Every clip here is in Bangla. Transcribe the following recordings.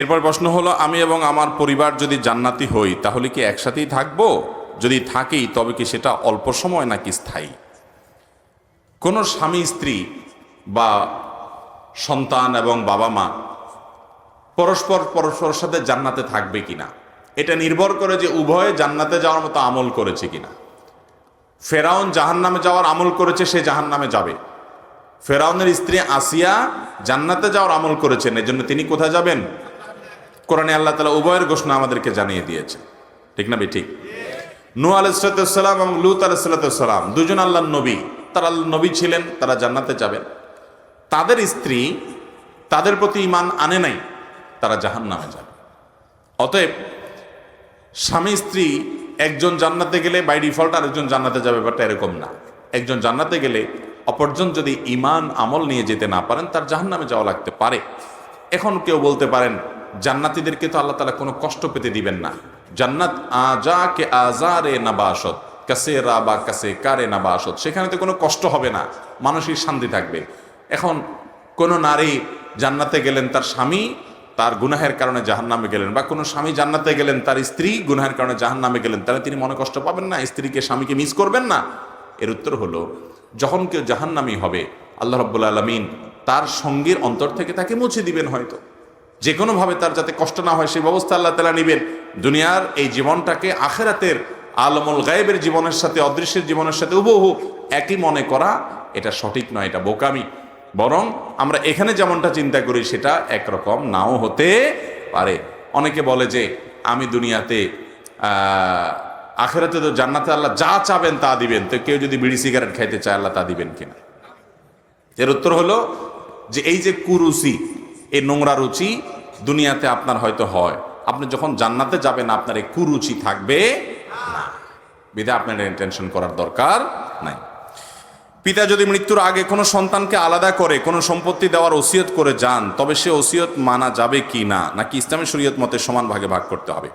এরপর প্রশ্ন হলো, আমি এবং আমার পরিবার যদি জান্নাতি হই, তাহলে কি একসাথেই থাকব? যদি থাকি, তবে কি সেটা অল্প সময় নাকি স্থায়ী? কোনো স্বামী, স্ত্রী বা সন্তান এবং বাবা মা পরস্পর পরস্পরের সাথে জান্নাতে থাকবে কিনা? এটা নির্ভর করে যে উভয়ে জান্নাতে যাওয়ার মতো আমল করেছে কিনা। ফেরাউন জাহান্নামে যাওয়ার আমল করেছে, সে জাহান্নামে যাবে। ফেরাউনের স্ত্রী আসিয়া জান্নাতে যাওয়ার আমল করেছেন, এজন্য তিনি কোথায় যাবেন? কোরআনে আল্লাহ তালা উভয়ের ঘোষণা আমাদেরকে জানিয়ে দিয়েছে। ঠিক না ঠিক। নু আলাইসালাম এবং লুত আলাইসালাম দুজন আল্লাহ নবী। তারা নবী ছিলেন, তারা জান্নাতে যাবেন। তাদের স্ত্রী তাদের প্রতি ইমান আনে নাই, তারা জাহান নামে যাবে। অতএব স্বামী স্ত্রী একজন জান্নাতে গেলে বাই ডিফল্ট আরেকজন জান্নাতে যাবে ব্যাপারটা এরকম না। একজন জান্নাতে গেলে অপরজন যদি ইমান আমল নিয়ে যেতে না পারেন, তার জাহান নামে যাওয়া লাগতে পারে। এখন কেউ বলতে পারেন জান্নাতিদেরকে তো আল্লাহ তালা কোনো কষ্ট পেতে দিবেন না। জান্নাত আজা কে আজারে নাবাসত, কাসে রা বা কাসে কারে নাবাসত। সেখানে তো কোনো কষ্ট হবে না মানসিক শান্তি থাকবে। এখন কোনো নারী জান্নাতে গেলেন তার স্বামী, তার গুনাহের কারণে জাহান নামে গেলেন বা কোনো স্বামী জান্নাতে গেলেন তার স্ত্রী গুনাহের কারণে জাহান নামে গেলেন, তাহলে তিনি মনে কষ্ট পাবেন না, স্ত্রীকে, স্বামীকে মিস করবেন না? এর উত্তর হলো, যখন কেউ জাহান্নামি হবে, আল্লাহ রব্বুল আলমিন তার সঙ্গীর অন্তর থেকে তাকে মুছে দিবেন হয়তো। যে কোনোভাবে তার যাতে কষ্ট না হয় সেই ব্যবস্থা আল্লাহ তালা নিবেন। দুনিয়ার এই জীবনটাকে আখেরাতের আলমুল গায়েবের জীবনের সাথে, অদৃশ্যের জীবনের সাথে উবহু একই মনে করা, এটা সঠিক নয়, এটা বোকামি। বরং আমরা এখানে যেমনটা চিন্তা করি, সেটা একরকম নাও হতে পারে। অনেকে বলে যে, আমি দুনিয়াতে আখেরাতে তো জান্নাতে আল্লাহ যা চাবেন তা দিবেন। তো কেউ যদি বিড়ি সিগারেট খাইতে চায়, আল্লাহ তা দিবেন কিনা? এর উত্তর হলো যে, এই যে কুরুচি এই নোংরা রুচি দুনিয়াতে আপনার হয়তো হয়। আপনি যখন জান্নাতে যাবেন, আপনার এই কুরুচি থাকবে না। বিধা আপনার টেনশন করার দরকার নাই। পিতা যদি মৃত্যুর আগে কোনো সন্তানকে আলাদা করে, কোনো সম্পত্তি দেওয়ার ওসিয়ত করে যান, তবে সে ওসিয়ত মানা যাবে কি না? নাকি ইসলামী শরীয়ত মতে সমান ভাগে ভাগ করতে হবে?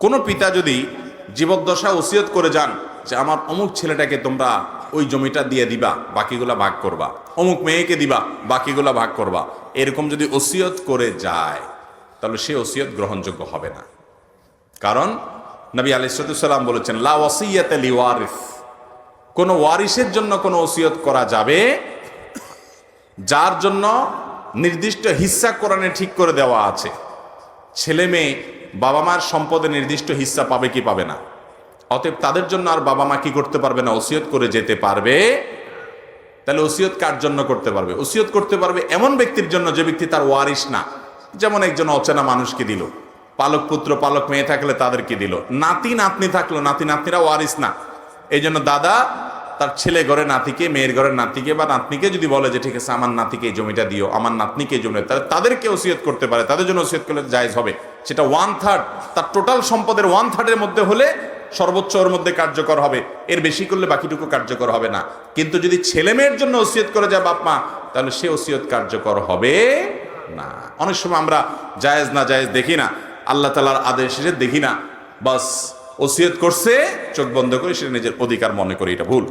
কোনো পিতা যদি জীবদ্দশা ওসিয়ত করে যান যে, আমার অমুক ছেলেটাকে তোমরা ওই জমিটা দিয়ে দিবা, বাকিগুলা ভাগ করবা। অমুক মেয়েকে দিবা, বাকিগুলা ভাগ করবা। এরকম যদি ওসিয়ত করে যায়, তাহলে সে ওসিয়ত গ্রহণযোগ্য হবে না। কারণ নবী আলিসাল্লাম বলেছেন, লা ওসিয়াত লিওয়ারিস। কোনো ওয়ারিসের জন্য কোনো ওসিয়ত করা যাবে, যার জন্য নির্দিষ্ট হিস্সা কোরআনে ঠিক করে দেওয়া আছে। ছেলে মেয়ে বাবা মার সম্পদে নির্দিষ্ট হিস্সা পাবে কি পাবে না? অতএব তাদের জন্য আর বাবা মা কি করতে পারবে না? ওসিয়ত করে যেতে পারবে। তাহলে ওসিয়ত কার জন্য করতে পারবে? ওসিয়ত করতে পারবে এমন ব্যক্তির জন্য যে ব্যক্তি তার ওয়ারিস না। যেমন একজন অচেনা মানুষকে দিল। পালক পুত্র, পালক মেয়ে থাকলে তাদেরকে দিল। নাতি, নাতনি থাকল, নাতি, নাতনিরা ওয়ারিস না। এই জন্য দাদা, তার ছেলে ঘরে নাতিকে, মেয়ের ঘরের নাতিকে বা নাতনিকে যদি বলে যে, ঠিক আছে, আমার নাতিকে জমিটা দিও, আমার নাতনিকে জমিটা তাহলে তাদেরকে ওসিয়ত করতে পারে। তাদের জন্য ওসিয়ত করলে জায়জ হবে। সেটা ওয়ান থার্ড তার টোটাল সম্পদের ওয়ান থার্ডের মধ্যে হলে সর্বোচ্চ ওর মধ্যে কার্যকর হবে। এর বেশি করলে বাকিটুকু কার্যকর হবে না। কিন্তু যদি ছেলে মেয়ের জন্য ওসিয়ত করে যায় বাপ মা, তাহলে সে ওসিয়ত কার্যকর হবে না। অনেক সময় আমরা জায়েজ না জায়েজ দেখি না। আল্লাহ তালার আদেশ দেখি না। বাস ওসিয়ত করছে, চোখ বন্ধ করে সে নিজের অধিকার মনে করে, এটা ভুল।